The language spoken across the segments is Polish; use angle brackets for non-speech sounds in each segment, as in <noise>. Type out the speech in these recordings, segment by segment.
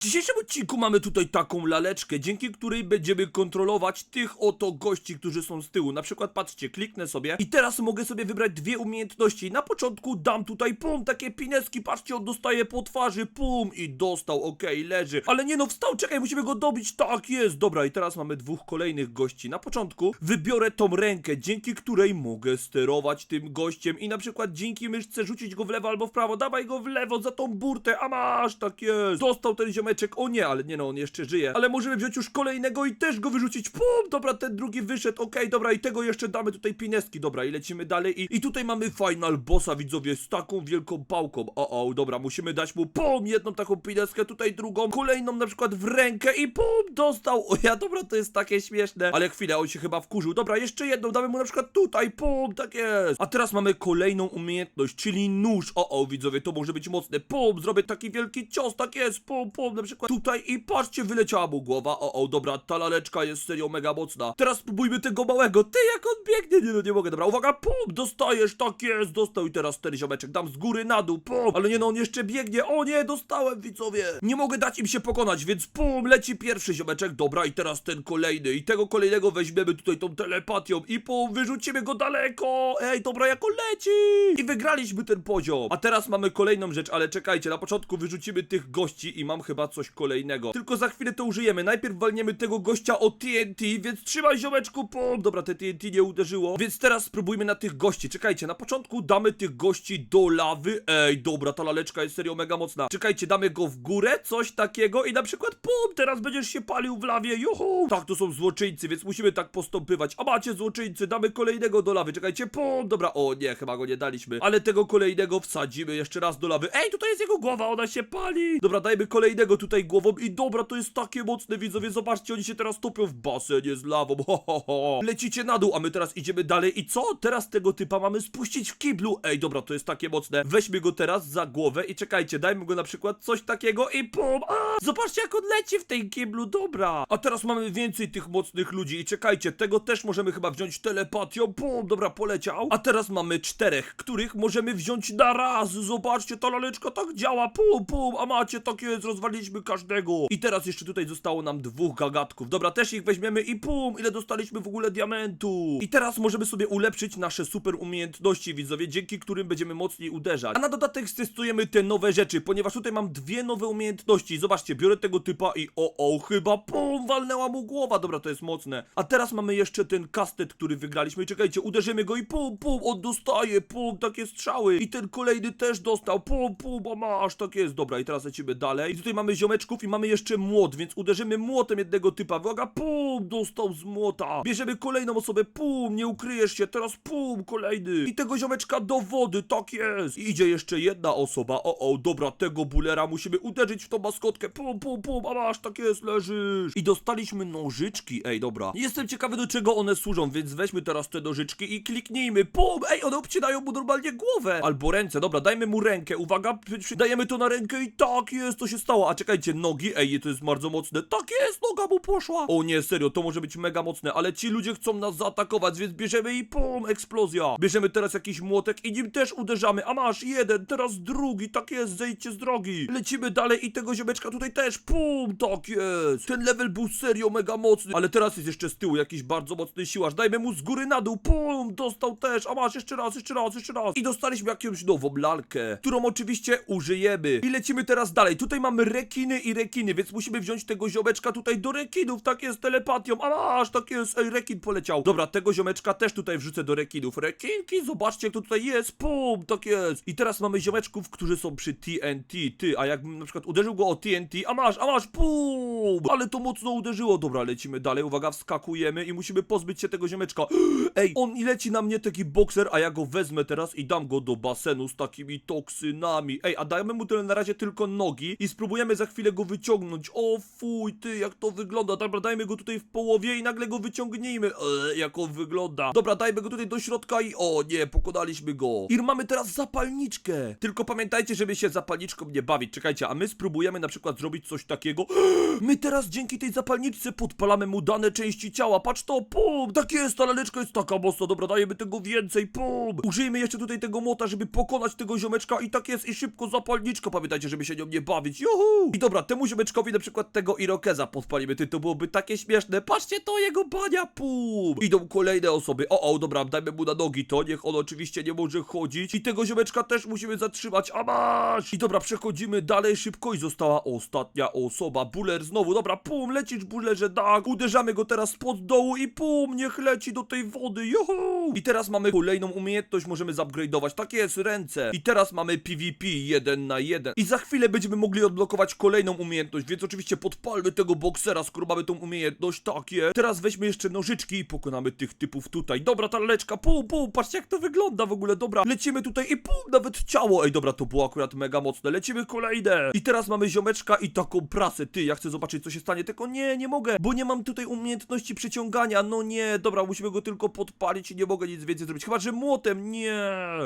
W dzisiejszym odcinku mamy tutaj taką laleczkę, dzięki której będziemy kontrolować tych oto gości, którzy są z tyłu. Na przykład patrzcie, kliknę sobie i teraz mogę sobie wybrać dwie umiejętności. Na początku dam tutaj pum, takie pineski, patrzcie, on dostaje po twarzy, pum i dostał, okej, leży. Ale nie no, wstał, czekaj, musimy go dobić, tak jest. Dobra, i teraz mamy dwóch kolejnych gości. Na początku wybiorę tą rękę, dzięki której mogę sterować tym gościem i na przykład dzięki myszce rzucić go w lewo albo w prawo. Dawaj go w lewo za tą burtę, a masz, tak jest. Dostał ten o nie, ale nie no, on jeszcze żyje. Ale możemy wziąć już kolejnego i też go wyrzucić. Pum, dobra, ten drugi wyszedł, okej, dobra, i tego jeszcze damy tutaj pineski, dobra, i lecimy dalej. I, i tutaj mamy final bossa, widzowie, z taką wielką pałką. O, o, dobra, musimy dać mu pum, jedną taką pineskę, tutaj drugą, kolejną na przykład w rękę i pum, dostał. O ja, dobra, to jest takie śmieszne. Ale chwilę, on się chyba wkurzył. Dobra, jeszcze jedną, damy mu na przykład tutaj, pum, tak jest. A teraz mamy kolejną umiejętność, czyli nóż. O, o, widzowie, to może być mocne. Pum, zrobię taki wielki cios, tak jest, pum, pum, na przykład tutaj i patrzcie, wyleciała mu głowa. O, o, dobra, ta laleczka jest serio mega mocna. Teraz spróbujmy tego małego. Ty, jak on biegnie, nie no, nie mogę. Dobra, uwaga, pum, dostajesz, tak jest, dostał i teraz ten ziomeczek, dam z góry na dół, pum. Ale nie no, on jeszcze biegnie. O nie, dostałem, widzowie. Nie mogę dać im się pokonać, więc pum, leci pierwszy ziomeczek. Dobra, i teraz ten kolejny. I tego kolejnego weźmiemy tutaj tą telepatią i pum, wyrzucimy go daleko. Ej, dobra, jak on leci. I wygraliśmy ten poziom. A teraz mamy kolejną rzecz, ale czekajcie, na początku wyrzucimy tych gości i mam chyba coś kolejnego. Tylko za chwilę to użyjemy. Najpierw walniemy tego gościa o TNT, więc trzymaj ziomeczku, pum. Dobra, te TNT nie uderzyło. Więc teraz spróbujmy na tych gości. Czekajcie, na początku damy tych gości do lawy. Ej, dobra, ta laleczka jest serio mega mocna. Czekajcie, damy go w górę, coś takiego i na przykład pum, teraz będziesz się palił w lawie, juhu. Tak, to są złoczyńcy, więc musimy tak postąpywać. A macie złoczyńcy, damy kolejnego do lawy. Czekajcie, pum, dobra, o nie, chyba go nie daliśmy. Ale tego kolejnego wsadzimy jeszcze raz do lawy. Ej, tutaj jest jego głowa, ona się pali. Dobra, dajmy kolejnego tutaj głową i dobra, to jest takie mocne, widzowie, zobaczcie, oni się teraz topią w basenie z lawą, ho, ho, ho. Lecicie na dół, a my teraz idziemy dalej i co? Teraz tego typa mamy spuścić w kiblu. Ej, dobra, to jest takie mocne. Weźmy go teraz za głowę i czekajcie, dajmy go na przykład coś takiego i pum, a! Zobaczcie, jak on leci w tej kiblu, dobra. A teraz mamy więcej tych mocnych ludzi i czekajcie, tego też możemy chyba wziąć telepatią, pum, dobra, poleciał. A teraz mamy czterech, których możemy wziąć na raz. Zobaczcie, ta laleczka tak działa, pum, pum, a macie, tak jest, rozwaliliśmy każdego. I teraz jeszcze tutaj zostało nam dwóch gagatków. Dobra, też ich weźmiemy i pum, ile dostaliśmy w ogóle diamentu. I teraz możemy sobie ulepszyć nasze super umiejętności, widzowie, dzięki którym będziemy mocniej uderzać. A na dodatek testujemy te nowe rzeczy, ponieważ tutaj mam dwie nowe umiejętności. Zobaczcie, biorę tego typa i o, o, chyba pum, walnęła mu głowa. Dobra, to jest mocne. A teraz mamy jeszcze ten kastet, który wygraliśmy. I czekajcie, uderzymy go i pum, pum, on dostaje, pum, takie strzały. I ten kolejny też dostał, pum, pum, a masz, tak jest. Dobra, i teraz lecimy dalej. I tutaj mamy ziomeczków i mamy jeszcze młot, więc uderzymy młotem jednego typa. Uwaga, pum, dostał z młota. Bierzemy kolejną osobę, pum, nie ukryjesz się, teraz pum, kolejny. I tego ziomeczka do wody, tak jest. I idzie jeszcze jedna osoba. O, o, dobra, tego bulera musimy uderzyć w tą maskotkę. Pum, pum, pum, a masz, tak jest, leżysz. I dostaliśmy nożyczki, ej, dobra. Jestem ciekawy, do czego one służą, więc weźmy teraz te nożyczki i kliknijmy. Pum, ej, one obcinają mu normalnie głowę. Albo ręce, dobra, dajmy mu rękę. Uwaga, dajemy to na rękę i tak jest, to się stało. A czekajcie, nogi, ej, to jest bardzo mocne. Tak jest, noga mu poszła. O nie, serio, to może być mega mocne, ale ci ludzie chcą nas zaatakować, więc bierzemy i pum, eksplozja. Bierzemy teraz jakiś młotek i nim też uderzamy. A masz jeden, teraz drugi, tak jest, zejdźcie z drogi. Lecimy dalej i tego ziomeczka tutaj też, pum, tak jest. Ten level był serio mega mocny, ale teraz jest jeszcze z tyłu jakiś bardzo mocny siłacz. Dajmy mu z góry na dół, pum, dostał też. A masz jeszcze raz, jeszcze raz, jeszcze raz. I dostaliśmy jakąś nową lalkę, którą oczywiście użyjemy. I lecimy teraz dalej. Tutaj mamy rekiny i rekiny, więc musimy wziąć tego ziomeczka tutaj do rekinów, tak jest, telepatią. A masz, tak jest, ej, rekin poleciał. Dobra, tego ziomeczka też tutaj wrzucę do rekinów. Rekinki, zobaczcie jak to tutaj jest, pum, tak jest. I teraz mamy ziomeczków, którzy są przy TNT, ty, a jakbym na przykład uderzył go o TNT, a masz, a masz, pum, ale to mocno uderzyło. Dobra, lecimy dalej, uwaga, wskakujemy i musimy pozbyć się tego ziomeczka. <gasps> Ej, on i leci na mnie taki bokser, a ja go wezmę teraz i dam go do basenu z takimi toksynami. Ej, a dajmy mu tyle na razie tylko nogi i spróbujemy za chwilę go wyciągnąć. O fuj, ty, jak to wygląda. Dobra, dajmy go tutaj w połowie i nagle go wyciągnijmy. Eee, jak on wygląda. Dobra, dajmy go tutaj do środka i o nie, pokonaliśmy go. I mamy teraz zapalniczkę. Tylko pamiętajcie, żeby się zapalniczką nie bawić. Czekajcie, a my spróbujemy na przykład zrobić coś takiego. <gasps> My teraz dzięki tej zapalniczce, podpalamy mu dane części ciała, patrz to, pum, tak jest, ta laleczka jest taka mocna, dobra, dajemy tego więcej, pum. Użyjmy jeszcze tutaj tego mota, żeby pokonać tego ziomeczka i tak jest, i szybko zapalniczka, pamiętajcie, żeby się nią nie bawić, juhu. I dobra, temu ziomeczkowi na przykład tego Irokeza podpalimy, ty, to byłoby takie śmieszne, patrzcie to, jego bania, pum. Idą kolejne osoby, o, o, dobra, dajmy mu na nogi to, niech on oczywiście nie może chodzić i tego ziomeczka też musimy zatrzymać, a masz. I dobra, przechodzimy dalej szybko i została ostatnia osoba, Buller znowu, dobra, pum, lecisz Bullerze, tak, uderzamy go teraz spod dołu i pum, niech leci do tej wody, juhu. I teraz mamy kolejną umiejętność, możemy zupgrade'ować, tak jest, ręce. I teraz mamy PvP 1 na 1 i za chwilę będziemy mogli odblokować kolejną umiejętność, więc oczywiście podpalmy tego boksera, skoro mamy tą umiejętność, tak jest. Teraz weźmy jeszcze nożyczki i pokonamy tych typów tutaj. Dobra, ta laleczka, pum, pum, patrzcie jak to wygląda w ogóle, dobra. Lecimy tutaj i pum, nawet ciało. Ej, dobra, to było akurat mega mocne. Lecimy kolejne. I teraz mamy ziomeczka i taką prasę. Ty, ja chcę zobaczyć co się stanie, tylko nie, nie mogę, bo nie mam tutaj umiejętności przyciągania. No nie, dobra, musimy go tylko podpalić i nie mogę nic więcej zrobić. Chyba, że młotem, nie.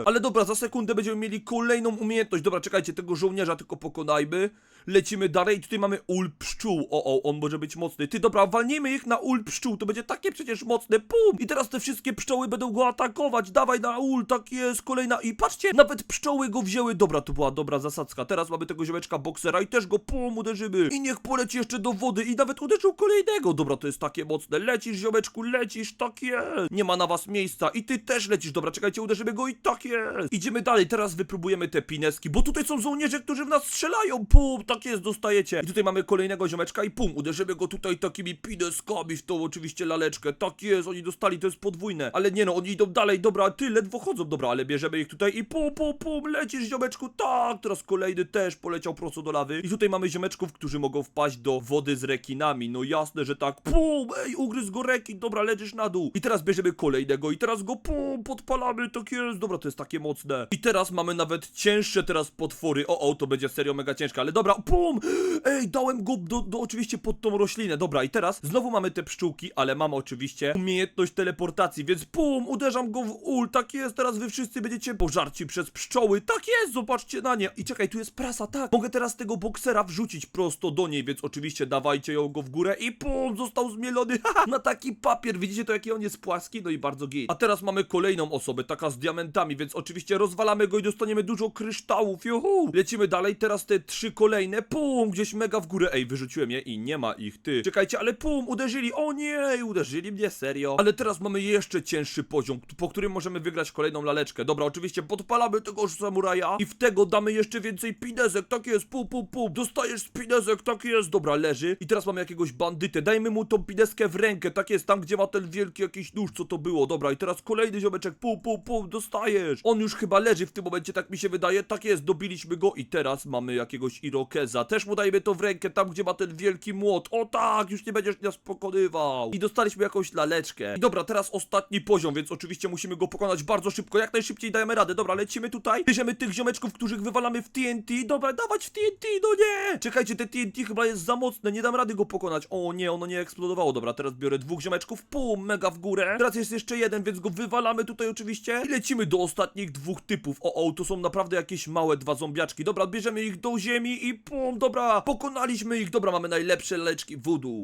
Ale dobra, za sekundę będziemy mieli kolejną umiejętność. Dobra, czekajcie, tego żołnierza tylko pokonajmy. Lecimy dalej i tutaj mamy ul pszczół. O, o, on może być mocny. Ty, dobra, walnijmy ich na ul pszczół, to będzie takie przecież mocne. Pum! I teraz te wszystkie pszczoły będą go atakować. Dawaj na ul, tak jest, kolejna. I patrzcie, nawet pszczoły go wzięły. Dobra, to była dobra zasadzka. Teraz mamy tego ziomeczka boksera i też go pum, uderzymy. I niech poleci jeszcze do wody i nawet uderzył kolejnego. Dobra, to jest takie mocne. Lecisz, ziomeczku, lecisz, tak jest. Nie ma na was miejsca. I ty też lecisz. Dobra, czekajcie, uderzymy go i tak jest. Idziemy dalej, teraz wypróbujemy te pineski, bo tutaj są żołnierze, którzy w nas strzelają. Pum, tak jest, dostajecie. I tutaj mamy kolejnego ziomeczka i pum, uderzymy go tutaj takimi pineskami w tą oczywiście laleczkę. Tak jest, oni dostali, to jest podwójne. Ale nie no, oni idą dalej, dobra, ty ledwo chodzą, dobra, ale bierzemy ich tutaj i pum, pum, pum, lecisz ziomeczku, tak, teraz kolejny też poleciał prosto do lawy. I tutaj mamy ziomeczków, którzy mogą wpaść do wody z rekinami, no jasne, że tak, pum, ej, ugryzł go rekin, dobra, leżysz na dół. I teraz bierzemy kolejnego i teraz go pum, podpalamy, tak jest, dobra, to jest takie mocne. I teraz mamy nawet cięższe teraz potwory, o, o, to będzie serio mega ciężkie, ale dobra, pum, ej, dałem go do, do oczywiście pod tą roślinę, dobra, i teraz znowu mamy te pszczółki, ale mamy oczywiście umiejętność teleportacji, więc pum, uderzam go w ul, tak jest, teraz wy wszyscy będziecie pożarci przez pszczoły, tak jest, zobaczcie na nie. I czekaj, tu jest prasa, tak, mogę teraz tego boksera wrzucić prosto do niej, więc oczywiście dawajcie ją go w górę i pum, został zmielony, <laughs> haha, na taki papier, widzicie to jaki on jest płaski, no i bardzo git. A teraz mamy kolejną osobę, taka z diamentami, więc oczywiście rozwalamy go i dostaniemy dużo kryształów, juhu. Lecimy dalej, teraz te trzy kolejne, pum, gdzieś mega w górę, ej, wyrzuciłem je i nie ma ich, ty. Czekajcie, ale pum, uderzyli, o nie, uderzyli mnie, serio. Ale teraz mamy jeszcze cięższy poziom, po którym możemy wygrać kolejną laleczkę. Dobra, oczywiście podpalamy tego samuraja i w tego damy jeszcze więcej pinezek, tak jest, pum, pum, pum, dostajesz z pinezek, tak jest, dobra, leży. I teraz mamy jakiegoś bandytę, dajmy mu tą pineskę w rękę, tak jest, tam gdzie ma ten wielki jakiś nóż, co to było, dobra, i teraz kolejny ziomeczek, pum, pum, pum, dostajesz. On już chyba leży w tym momencie, tak mi się wydaje, tak jest, dobiliśmy go i teraz mamy jakiegoś Irokeza, też mu dajmy to w rękę, tam gdzie ma ten wielki młot, o tak, już nie będziesz nas pokonywał. I dostaliśmy jakąś laleczkę. I dobra, teraz ostatni poziom, więc oczywiście musimy go pokonać bardzo szybko, jak najszybciej dajemy radę, dobra, lecimy tutaj, bierzemy tych ziomeczków, których wywalamy w TNT, dobra, dawać w TNT, no nie! Czekajcie, te TNT chyba jest za mocne, nie dam rady go pokonać, o nie, ono nie eksplodowało, dobra, teraz biorę dwóch ziomeczków, pum, mega w górę, teraz jest jeszcze jeden, więc go wywalamy tutaj oczywiście. I lecimy do ostatnich dwóch typów, o, o, to są naprawdę jakieś małe dwa zombiaczki, dobra, bierzemy ich do ziemi i pum, dobra, pokonaliśmy ich, dobra, mamy najlepsze leczki voodoo.